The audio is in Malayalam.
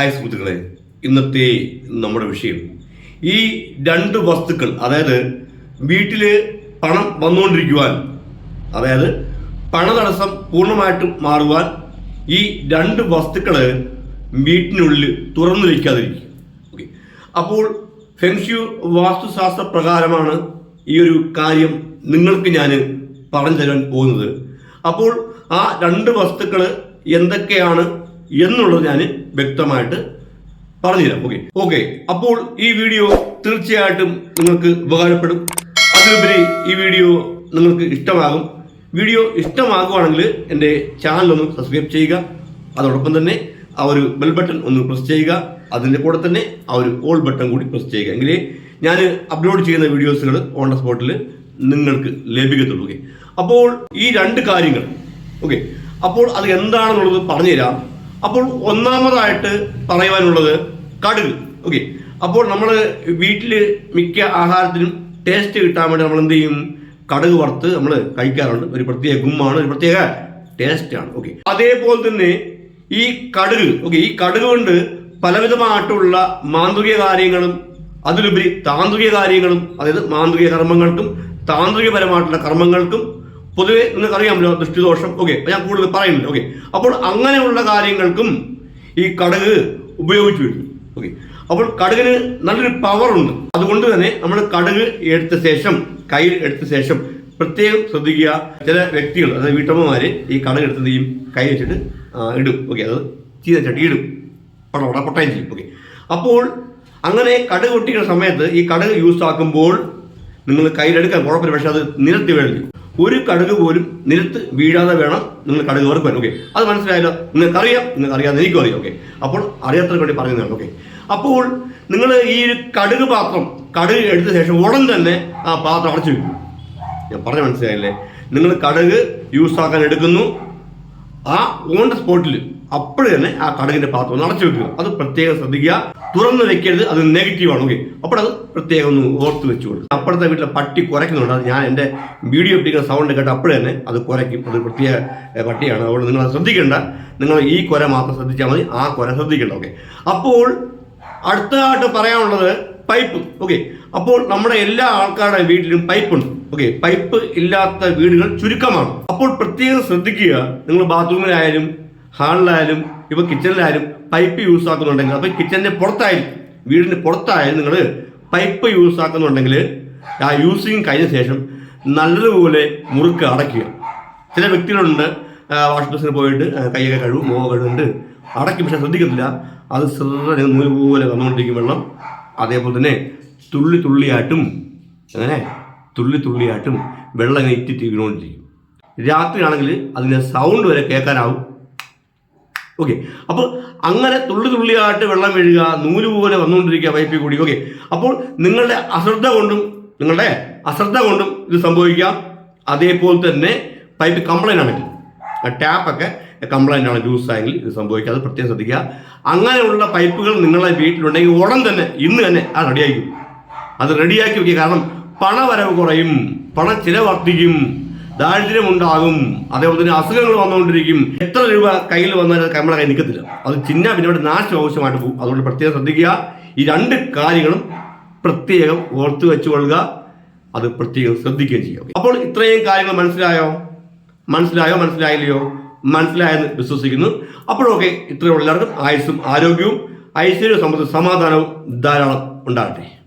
ഹായ് സുഹൃത്തുക്കളെ ഇന്നത്തെ നമ്മുടെ വിഷയം. ഈ രണ്ട് വസ്തുക്കൾ അതായത് വീട്ടിൽ പണം വന്നുകൊണ്ടിരിക്കുവാൻ അതായത് പണതടസ്സം പൂർണമായിട്ടും മാറുവാൻ ഈ രണ്ട് വസ്തുക്കൾ വീട്ടിനുള്ളിൽ തുറന്നു വയ്ക്കാതിരിക്കും ഓക്കെ അപ്പോൾ ഫെങ്ഷ്യു വാസ്തുശാസ്ത്ര പ്രകാരമാണ് ഈ ഒരു കാര്യം നിങ്ങൾക്ക് ഞാൻ പറഞ്ഞു തരാൻ പോകുന്നത്. അപ്പോൾ ആ രണ്ട് വസ്തുക്കൾ എന്തൊക്കെയാണ് എന്നുള്ളത് ഞാൻ വ്യക്തമായിട്ട് പറഞ്ഞുതരാം. ഓക്കെ ഓക്കെ അപ്പോൾ ഈ വീഡിയോ തീർച്ചയായിട്ടും നിങ്ങൾക്ക് ഉപകാരപ്പെടും. അതിലുപരി ഈ വീഡിയോ നിങ്ങൾക്ക് ഇഷ്ടമാകും. വീഡിയോ ഇഷ്ടമാകുവാണെങ്കിൽ എന്റെ ചാനൽ ഒന്ന് സബ്സ്ക്രൈബ് ചെയ്യുക. അതോടൊപ്പം തന്നെ ആ ഒരു ബെൽ ബട്ടൺ ഒന്ന് പ്രസ് ചെയ്യുക. അതിന്റെ കൂടെ തന്നെ ആ ഒരു ഓൾ ബട്ടൺ കൂടി പ്രസ് ചെയ്യുക. എങ്കിലേ ഞാൻ അപ്ലോഡ് ചെയ്യുന്ന വീഡിയോസുകൾ ഓൺ ദ സ്പോട്ടിൽ നിങ്ങൾക്ക് ലഭിക്കത്തുള്ളൂ. അപ്പോൾ ഈ രണ്ട് കാര്യങ്ങൾ. ഓക്കെ അപ്പോൾ അത് എന്താണെന്നുള്ളത് പറഞ്ഞുതരാം. അപ്പോൾ ഒന്നാമതായിട്ട് പറയുവാനുള്ളത് കടുക്. ഓക്കെ അപ്പോൾ നമ്മൾ വീട്ടിൽ മിക്ക ആഹാരത്തിനും ടേസ്റ്റ് കിട്ടാൻ വേണ്ടി നമ്മൾ എന്ത് ചെയ്യും? കടുക് വറുത്ത് നമ്മൾ കഴിക്കാറുണ്ട്. ഒരു പ്രത്യേക ഗുമ്മാണ് ഒരു പ്രത്യേക ടേസ്റ്റ് ആണ്. ഓക്കെ അതേപോലെ തന്നെ ഈ കടുക് ഓക്കെ ഈ കടുക് കൊണ്ട് പലവിധമായിട്ടുള്ള മാന്ത്രിക കാര്യങ്ങളും അതിലുപരി താന്ത്രിക കാര്യങ്ങളും അതായത് മാന്ത്രിക കർമ്മങ്ങൾക്കും താന്ത്രികപരമായിട്ടുള്ള കർമ്മങ്ങൾക്കും പൊതുവെ നിങ്ങൾക്ക് അറിയാമല്ലോ ദൃഷ്ടിദോഷം ഓക്കെ ഞാൻ കൂടുതൽ പറയുന്നില്ല ഓക്കെ അപ്പോൾ അങ്ങനെയുള്ള കാര്യങ്ങൾക്കും ഈ കടക് ഉപയോഗിച്ചു വരുന്നു. ഓക്കെ അപ്പോൾ കടകിന് നല്ലൊരു പവർ ഉണ്ട്. അതുകൊണ്ട് തന്നെ നമ്മൾ കടക് എടുത്ത ശേഷം കയ്യിൽ എടുത്ത ശേഷം പ്രത്യേകം ശ്രദ്ധിക്കുക. ചില വ്യക്തികൾ അതായത് വീട്ടമ്മമാര് ഈ കടക് എടുത്ത് ചെയ്യും? കൈ വെച്ചിട്ട് ഇടും. ഓക്കെ അത് ചീതച്ചട്ടി ചട്ടി ഇടും. പടപട പൊട്ടയും ചെയ്യും. ഓക്കെ അപ്പോൾ അങ്ങനെ കടുക് ഒട്ടിക്കുന്ന സമയത്ത് ഈ കടക് യൂസ് ആക്കുമ്പോൾ നിങ്ങൾ കയ്യിലെടുക്കാൻ കുഴപ്പമില്ല. പക്ഷെ അത് നിരത്തി വീഴരുത് ഒരു കടുക് പോലും നിലത്ത് വീഴാതെ വേണം നിങ്ങൾ കടുക് വറുക്കാൻ ഓക്കെ അത് മനസ്സിലായല്ലോ? നിങ്ങൾക്കറിയാം. നിങ്ങൾക്കറിയാതെ എനിക്കും അറിയാം ഓക്കെ അപ്പോൾ അറിയാത്തവർക്ക് വേണ്ടി പറയുന്നതാണ്. ഓക്കെ അപ്പോൾ നിങ്ങൾ ഈ കടുക് പാത്രം കടുക് എടുത്ത ശേഷം ഉടൻ തന്നെ ആ പാത്രം അടച്ചു വെക്കും. ഞാൻ പറഞ്ഞ മനസ്സിലായില്ലേ? നിങ്ങൾ കടുക് യൂസ് ആക്കാൻ എടുക്കുന്നു. ആ ഓൺ ദ സ്പോട്ടിൽ അപ്പോൾ തന്നെ ആ കടുകിന്റെ പാത്രം ഒന്ന് അടച്ചു വെക്കുക. അത് പ്രത്യേകം ശ്രദ്ധിക്കുക. തുറന്നു വെക്കരുത്. അത് നെഗറ്റീവാണ് ഓക്കെ അപ്പോൾ പ്രത്യേകം ഒന്ന് ഓർത്ത് വെച്ചുകൊണ്ട് അപ്പുറത്തെ വീട്ടിലെ പട്ടി കുറയ്ക്കുന്നുണ്ട്. അത് ഞാൻ എന്റെ വീഡിയോ ഇട്ടിരിക്കുന്ന സൗണ്ട് കേട്ട് അപ്പോഴേ തന്നെ അത് കുറയ്ക്കും. അത് പ്രത്യേക പട്ടിയാണ്. അതുകൊണ്ട് നിങ്ങൾ അത് ശ്രദ്ധിക്കേണ്ട. നിങ്ങൾ ഈ കുര മാത്രം ശ്രദ്ധിച്ചാൽ മതി. ആ കുര ശ്രദ്ധിക്കേണ്ട. ഓക്കെ. അപ്പോൾ അടുത്തതായിട്ട് പറയാനുള്ളത് പൈപ്പ്. ഓക്കെ. അപ്പോൾ നമ്മുടെ എല്ലാ ആൾക്കാരുടെ വീട്ടിലും പൈപ്പുണ്ട്. ഓക്കെ. പൈപ്പ് ഇല്ലാത്ത വീടുകൾ ചുരുക്കമാണ്. അപ്പോൾ പ്രത്യേകം ശ്രദ്ധിക്കുക. നിങ്ങൾ ബാത്റൂമിലായാലും ഹാളിലായാലും ഇപ്പോൾ കിച്ചണിലായാലും പൈപ്പ് യൂസ് ആക്കുന്നുണ്ടെങ്കിൽ അപ്പോൾ കിച്ചണിന്റെ പുറത്തായാലും വീടിന്റെ പുറത്തായാലും നിങ്ങൾ പൈപ്പ് യൂസ് ആക്കുന്നുണ്ടെങ്കിൽ ആ യൂസിങ് കഴിഞ്ഞ ശേഷം നല്ലതുപോലെ മുറുക്ക് അടയ്ക്കുക. ചില വ്യക്തികളുണ്ട് വാഷിംഗ് മെഷീനിൽ പോയിട്ട് കൈയൊക്കെ കഴുകും മുഖം കഴുകുന്നുണ്ട്. അടയ്ക്കും പക്ഷെ ശ്രദ്ധിക്കത്തില്ല. അത് ശ്രദ്ധ നൂൽ പോലെ വന്നുകൊണ്ടിരിക്കും വെള്ളം. അതേപോലെ തന്നെ തുള്ളി തുള്ളിയായിട്ടും അങ്ങനെ തുള്ളി തുള്ളിയായിട്ടും വെള്ളം ഇറ്റിറ്റ് വീണുകൊണ്ടിരിക്കും. രാത്രിയാണെങ്കിൽ അതിന്റെ സൗണ്ട് വരെ കേൾക്കാനാവും. ഓക്കെ അപ്പോൾ അങ്ങനെ തുള്ളി തുള്ളിയായിട്ട് വെള്ളം വീഴുക നൂൽ പോലെ വന്നുകൊണ്ടിരിക്കുക പൈപ്പിൽ കൂടി. ഓക്കെ അപ്പോൾ നിങ്ങളുടെ അശ്രദ്ധ കൊണ്ടും നിങ്ങളുടെ അശ്രദ്ധ കൊണ്ടും ഇത് സംഭവിക്കാം അതേപോലെ തന്നെ പൈപ്പ് കംപ്ലൈന്റ് ആണെങ്കിൽ ടാപ്പൊക്കെ കംപ്ലൈന്റ് ആണ് ജ്യൂസ് ആയെങ്കിൽ ഇത് സംഭവിക്കുക. അത് പ്രത്യേകം ശ്രദ്ധിക്കുക. അങ്ങനെയുള്ള പൈപ്പുകൾ നിങ്ങളുടെ വീട്ടിലുണ്ടെങ്കിൽ ഉടൻ തന്നെ ഇന്ന് തന്നെ അത് റെഡിയാക്കും അത് റെഡിയാക്കി വയ്ക്കുക കാരണം പണവരവ് കുറയും പണം ചിലവർദ്ധിക്കും ദാരിദ്ര്യമുണ്ടാകും. അതേപോലെ തന്നെ അസുഖങ്ങൾ വന്നുകൊണ്ടിരിക്കും. എത്ര രൂപ കയ്യിൽ വന്നാലും നമ്മളെ കയ്യിൽ നിൽക്കത്തില്ല. അത് ചിന്ന പിന്നെ നാശം ആവശ്യമായിട്ട് പോകും. അതുകൊണ്ട് പ്രത്യേകം ശ്രദ്ധിക്കുക. ഈ രണ്ട് കാര്യങ്ങളും പ്രത്യേകം ഓർത്തു വെച്ചുകൊള്ളുക. അത് പ്രത്യേകം ശ്രദ്ധിക്കുകയും ചെയ്യുക. അപ്പോൾ ഇത്രയും കാര്യങ്ങൾ മനസ്സിലായോ? മനസ്സിലായോ? മനസ്സിലായില്ലയോ? മനസ്സിലായെന്ന് വിശ്വസിക്കുന്നു. അപ്പോഴൊക്കെ ഇത്രയുള്ള എല്ലാവർക്കും ആയുസ്സും ആരോഗ്യവും ഐശ്വര്യ സമ്പത്ത് സമാധാനവും ധാരാളം ഉണ്ടാകട്ടെ.